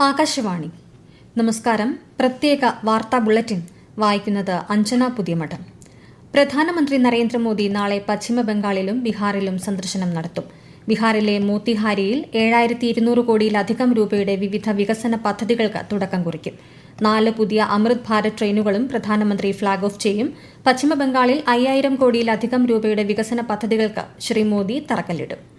ആകാശവാണി. നമസ്കാരം. പ്രത്യേക വാർത്താ ബുള്ളറ്റിൻ വായിക്കുന്നത് അഞ്ജന പുതിയമഠം. പ്രധാനമന്ത്രി നരേന്ദ്രമോദി നാളെ പശ്ചിമബംഗാളിലും ബീഹാറിലും സന്ദർശനം നടത്തും. ബീഹാറിലെ മോത്തിഹാരിയിൽ ഏഴായിരത്തി ഇരുന്നൂറ് കോടിയിലധികം രൂപയുടെ വിവിധ വികസന പദ്ധതികൾക്ക് തുടക്കം കുറിക്കും. നാല് പുതിയ അമൃത് ഭാരത് ട്രെയിനുകളും പ്രധാനമന്ത്രി ഫ്ളാഗ് ഓഫ് ചെയ്യും. പശ്ചിമബംഗാളിൽ അയ്യായിരം കോടിയിലധികം രൂപയുടെ വികസന പദ്ധതികൾക്ക് ശ്രീ മോദി തറക്കല്ലിടും.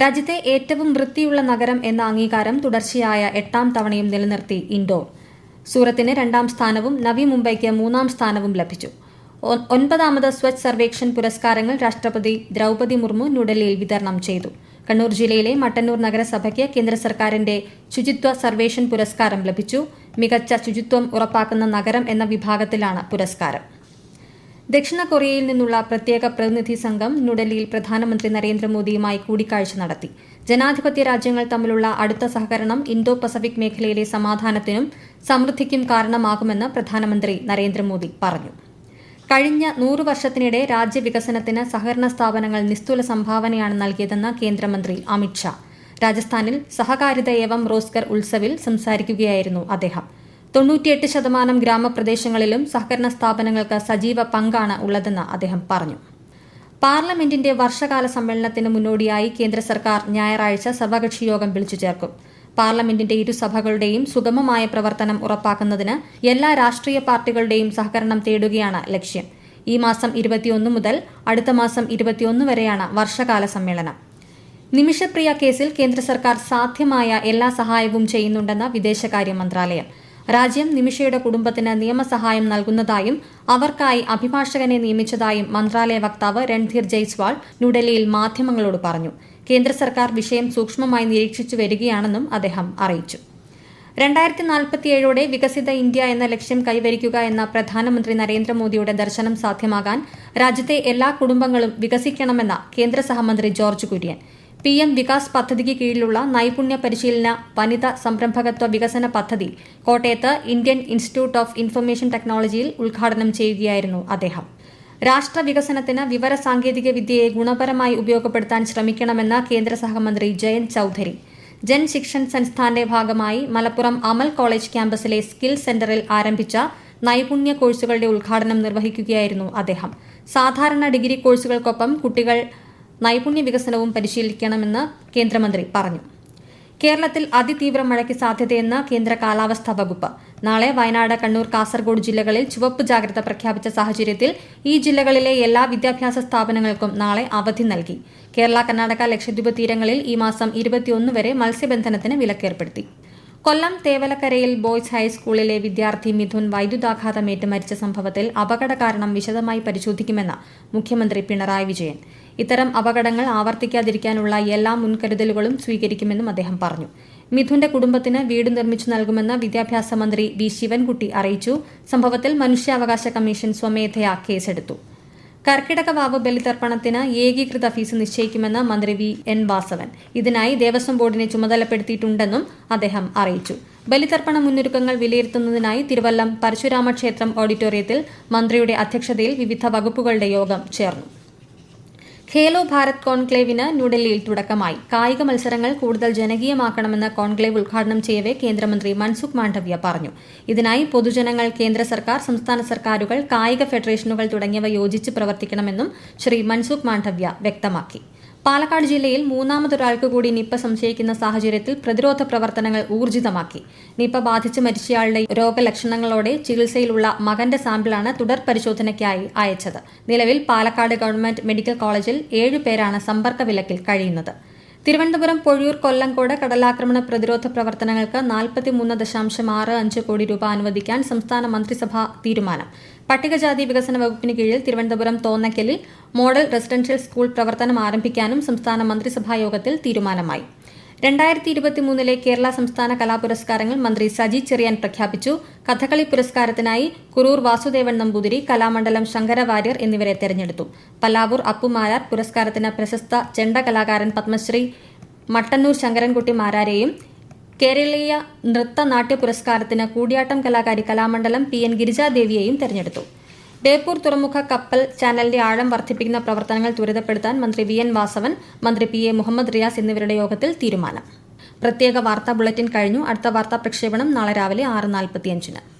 രാജ്യത്തെ ഏറ്റവും വൃത്തിയുള്ള നഗരം എന്ന അംഗീകാരം തുടർച്ചയായ എട്ടാം തവണയും നിലനിർത്തി ഇൻഡോർ. സൂറത്തിന് രണ്ടാം സ്ഥാനവും നവി മുംബൈക്ക് മൂന്നാം സ്ഥാനവും ലഭിച്ചു. ഒൻപതാമത് സ്വച്ഛ് സർവേക്ഷൻ പുരസ്കാരങ്ങൾ രാഷ്ട്രപതി ദ്രൗപതി മുർമു ന്യൂഡൽഹിയിൽ വിതരണം ചെയ്തു. കണ്ണൂർ ജില്ലയിലെ മട്ടന്നൂർ നഗരസഭയ്ക്ക് കേന്ദ്ര സർക്കാരിന്റെ ശുചിത്വ സർവേഷൻ പുരസ്കാരം ലഭിച്ചു. മികച്ച ശുചിത്വം ഉറപ്പാക്കുന്ന നഗരം എന്ന വിഭാഗത്തിലാണ് പുരസ്കാരം. ദക്ഷിണ കൊറിയയിൽ നിന്നുള്ള പ്രത്യേക പ്രതിനിധി സംഘം ന്യൂഡൽഹിയിൽ പ്രധാനമന്ത്രി നരേന്ദ്രമോദിയുമായി കൂടിക്കാഴ്ച നടത്തി. ജനാധിപത്യ രാജ്യങ്ങൾ തമ്മിലുള്ള അടുത്ത സഹകരണം ഇന്തോ പസഫിക് മേഖലയിലെ സമാധാനത്തിനും സമൃദ്ധിക്കും കാരണമാകുമെന്ന് പ്രധാനമന്ത്രി നരേന്ദ്രമോദി പറഞ്ഞു. കഴിഞ്ഞ നൂറു വർഷത്തിനിടെ രാജ്യവികസനത്തിന് സഹകരണ സ്ഥാപനങ്ങൾ നിസ്തുല സംഭാവനയാണ് നൽകിയതെന്ന് കേന്ദ്രമന്ത്രി അമിത്ഷാ രാജസ്ഥാനിൽ സഹകാരിത ഏവം റോസ്കർ ഉത്സവിൽ സംസാരിക്കുകയായിരുന്നു അദ്ദേഹം. തൊണ്ണൂറ്റിയെട്ട് ശതമാനം ഗ്രാമപ്രദേശങ്ങളിലും സഹകരണ സ്ഥാപനങ്ങൾക്ക് സജീവ പങ്കാണ് ഉള്ളതെന്ന് അദ്ദേഹം പറഞ്ഞു. പാർലമെന്റിന്റെ വർഷകാല സമ്മേളനത്തിന് മുന്നോടിയായി കേന്ദ്ര സർക്കാർ ഞായറാഴ്ച സർവകക്ഷി യോഗം വിളിച്ചു ചേർക്കും. പാർലമെന്റിന്റെ ഇരുസഭകളുടെയും സുഗമമായ പ്രവർത്തനം ഉറപ്പാക്കുന്നതിന് എല്ലാ രാഷ്ട്രീയ പാർട്ടികളുടെയും സഹകരണം തേടുകയാണ് ലക്ഷ്യം. ഈ മാസം ഇരുപത്തിയൊന്ന് മുതൽ അടുത്ത മാസം ഇരുപത്തിയൊന്ന് വരെയാണ് വർഷകാല സമ്മേളനം. നിമിഷപ്രിയ കേസിൽ കേന്ദ്ര സർക്കാർ സാധ്യമായ എല്ലാ സഹായവും ചെയ്യുന്നുണ്ടെന്ന് വിദേശകാര്യ മന്ത്രാലയം. രാജ്യം നിമിഷയുടെ കുടുംബത്തിന് നിയമസഹായം നൽകുന്നതായും അവർക്കായി അഭിഭാഷകനെ നിയമിച്ചതായും മന്ത്രാലയ വക്താവ് രൺധീർ ജയ്സ്വാൾ ന്യൂഡൽഹിയിൽ മാധ്യമങ്ങളോട് പറഞ്ഞു. കേന്ദ്ര സർക്കാർ വിഷയം സൂക്ഷ്മമായി നിരീക്ഷിച്ചു വരികയാണെന്നും അദ്ദേഹം അറിയിച്ചു. രണ്ടായിരത്തി നാൽപ്പത്തിയേഴോടെ വികസിത ഇന്ത്യ എന്ന ലക്ഷ്യം കൈവരിക്കുക എന്ന പ്രധാനമന്ത്രി നരേന്ദ്രമോദിയുടെ ദർശനം സാധ്യമാകാൻ രാജ്യത്തെ എല്ലാ കുടുംബങ്ങളും വികസിക്കണമെന്ന കേന്ദ്ര സഹമന്ത്രി ജോർജ് കുര്യൻ പി എം വികാസ് പദ്ധതിക്ക് കീഴിലുള്ള നൈപുണ്യ പരിശീലന വനിതാ സംരംഭകത്വ വികസന പദ്ധതി കോട്ടയത്ത് ഇന്ത്യൻ ഇൻസ്റ്റിറ്റ്യൂട്ട് ഓഫ് ഇൻഫർമേഷൻ ടെക്നോളജിയിൽ ഉദ്ഘാടനം ചെയ്യുകയായിരുന്നു അദ്ദേഹം. രാഷ്ട്ര വികസനത്തിന് വിവര സാങ്കേതിക വിദ്യയെ ഗുണപരമായി ഉപയോഗപ്പെടുത്താൻ ശ്രമിക്കണമെന്ന് കേന്ദ്ര സഹമന്ത്രി ജയന്ത് ചൌധരി. ജൻ ശിക്ഷൻ സംസ്ഥാന്റെ ഭാഗമായി മലപ്പുറം അമൽ കോളേജ് ക്യാമ്പസിലെ സ്കിൽ സെന്ററിൽ ആരംഭിച്ച നൈപുണ്യ കോഴ്സുകളുടെ ഉദ്ഘാടനം നിർവഹിക്കുകയായിരുന്നു അദ്ദേഹം. സാധാരണ ഡിഗ്രി കോഴ്സുകൾക്കൊപ്പം കുട്ടികൾ നൈപുണ്യ വികസനവും പരിശീലിക്കണമെന്ന് കേന്ദ്രമന്ത്രി പറഞ്ഞു. കേരളത്തിൽ അതിതീവ്ര മഴയ്ക്ക് സാധ്യതയെന്ന് കേന്ദ്ര കാലാവസ്ഥാ വകുപ്പ് നാളെ വയനാട് കണ്ണൂർ കാസർഗോഡ് ജില്ലകളിൽ ചുവപ്പ് ജാഗ്രത പ്രഖ്യാപിച്ച സാഹചര്യത്തിൽ ഈ ജില്ലകളിലെ എല്ലാ വിദ്യാഭ്യാസ സ്ഥാപനങ്ങൾക്കും നാളെ അവധി നൽകി. കേരള കർണാടക ലക്ഷദ്വീപ് തീരങ്ങളിൽ ഈ മാസം ഇരുപത്തിയൊന്ന് വരെ മത്സ്യബന്ധനത്തിന് വിലക്കേർപ്പെടുത്തി. കൊല്ലം തേവലക്കരയിൽ ബോയ്സ് ഹൈസ്കൂളിലെ വിദ്യാർത്ഥി മിഥുൻ വൈദ്യുതാഘാതമേറ്റ് മരിച്ച സംഭവത്തിൽ അപകട കാരണം വിശദമായി പരിശോധിക്കുമെന്ന് മുഖ്യമന്ത്രി പിണറായി വിജയൻ. ഇത്തരം അപകടങ്ങൾ ആവർത്തിക്കാതിരിക്കാനുള്ള എല്ലാ മുൻകരുതലുകളും സ്വീകരിക്കുമെന്നും അദ്ദേഹം പറഞ്ഞു. മിഥുന്റെ കുടുംബത്തിന് വീട് നിർമ്മിച്ചു നൽകുമെന്ന് വിദ്യാഭ്യാസ മന്ത്രി വി ശിവൻകുട്ടി അറിയിച്ചു. സംഭവത്തിൽ മനുഷ്യാവകാശ കമ്മീഷൻ സ്വമേധയാ കേസെടുത്തു. കർക്കിടക വാവ് ബലിതർപ്പണത്തിന് ഏകീകൃത ഫീസ് നിശ്ചയിക്കുമെന്ന് മന്ത്രി വി. എൻ. വാസവൻ. ഇതിനായി ദേവസ്വം ബോർഡിനെ ചുമതലപ്പെടുത്തിയിട്ടുണ്ടെന്നും അദ്ദേഹം അറിയിച്ചു. ബലിതർപ്പണ മുന്നൊരുക്കങ്ങൾ വിലയിരുത്തുന്നതിനായി തിരുവല്ലം പരശുരാമ ക്ഷേത്രം ഓഡിറ്റോറിയത്തിൽ മന്ത്രിയുടെ അധ്യക്ഷതയിൽ വിവിധ വകുപ്പുകളുടെ യോഗം ചേർന്നു. ഖേലോ ഭാരത് കോൺക്ലേവിന് ന്യൂഡൽഹിയിൽ തുടക്കമായി. കായിക മത്സരങ്ങൾ കൂടുതൽ ജനകീയമാക്കണമെന്ന് കോൺക്ലേവ് ഉദ്ഘാടനം ചെയ്യവേ കേന്ദ്രമന്ത്രി മൻസുഖ് മാണ്ഡവ്യ പറഞ്ഞു. ഇതിനായി പൊതുജനങ്ങൾ കേന്ദ്ര സർക്കാർ സംസ്ഥാന സർക്കാരുകൾ കായിക ഫെഡറേഷനുകൾ തുടങ്ങിയവ യോജിച്ച് പ്രവർത്തിക്കണമെന്നും ശ്രീ മൻസുഖ് മാണ്ഡവ്യ വ്യക്തമാക്കി. പാലക്കാട് ജില്ലയിൽ മൂന്നാമതൊരാൾക്ക് കൂടി നിപ്പ സംശയിക്കുന്ന സാഹചര്യത്തിൽ പ്രതിരോധ പ്രവർത്തനങ്ങൾ ഊർജിതമാക്കി. നിപ്പ ബാധിച്ച് മരിച്ചയാളുടെ രോഗലക്ഷണങ്ങളോടെ ചികിത്സയിലുള്ള മകന്റെ സാമ്പിളാണ് തുടർ പരിശോധനയ്ക്കായി അയച്ചത്. നിലവിൽ പാലക്കാട് ഗവൺമെന്റ് മെഡിക്കൽ കോളേജിൽ ഏഴുപേരാണ് സമ്പർക്ക വിലക്കിൽ കഴിയുന്നത്. തിരുവനന്തപുരം പൊഴിയൂർ കൊല്ലങ്കോട് കടലാക്രമണ പ്രതിരോധ പ്രവർത്തനങ്ങൾക്ക് നാൽപ്പത്തിമൂന്ന് ദശാംശം ആറ് അഞ്ച് കോടി രൂപ അനുവദിക്കാൻ സംസ്ഥാന മന്ത്രിസഭാ തീരുമാനം. പട്ടികജാതി വികസന വകുപ്പിന് കീഴിൽ തിരുവനന്തപുരം തോന്നക്കലിൽ മോഡൽ റെസിഡൻഷ്യൽ സ്കൂൾ പ്രവർത്തനം ആരംഭിക്കാനും സംസ്ഥാന മന്ത്രിസഭാ യോഗത്തിൽ തീരുമാനമായി. രണ്ടായിരത്തി ഇരുപത്തി മൂന്നിലെ കേരള സംസ്ഥാന കലാപുരസ്കാരങ്ങൾ മന്ത്രി സജി ചെറിയാൻ പ്രഖ്യാപിച്ചു. കഥകളി പുരസ്കാരത്തിനായി കുറൂർ വാസുദേവൻ നമ്പൂതിരി കലാമണ്ഡലം ശങ്കര വാര്യർ എന്നിവരെ തെരഞ്ഞെടുത്തു. പല്ലാവൂർ അപ്പുമാരാർ പുരസ്കാരത്തിന് പ്രശസ്ത ചെണ്ട കലാകാരൻ പത്മശ്രീ മട്ടന്നൂർ ശങ്കരൻകുട്ടി മാരാരെയും കേരളീയ നൃത്ത നാട്യ പുരസ്കാരത്തിന് കൂടിയാട്ടം കലാകാരി കലാമണ്ഡലം പി എൻ ഗിരിജാദേവിയെയും തെരഞ്ഞെടുത്തു. ബേപ്പൂർ തുറമുഖ കപ്പൽ ചാനലിന്റെ ആഴം വർദ്ധിപ്പിക്കുന്ന പ്രവർത്തനങ്ങൾ ത്വരിതപ്പെടുത്താൻ മന്ത്രി വി എൻ വാസവൻ മന്ത്രി പി എ മുഹമ്മദ് റിയാസ് എന്നിവരുടെ യോഗത്തിൽ തീരുമാനം. പ്രത്യേക വാർത്താ ബുള്ളറ്റിൻ കഴിഞ്ഞു. അടുത്ത വാർത്താ പ്രക്ഷേപണം നാളെ രാവിലെ ആറ് നാൽപ്പത്തിയഞ്ചിന്.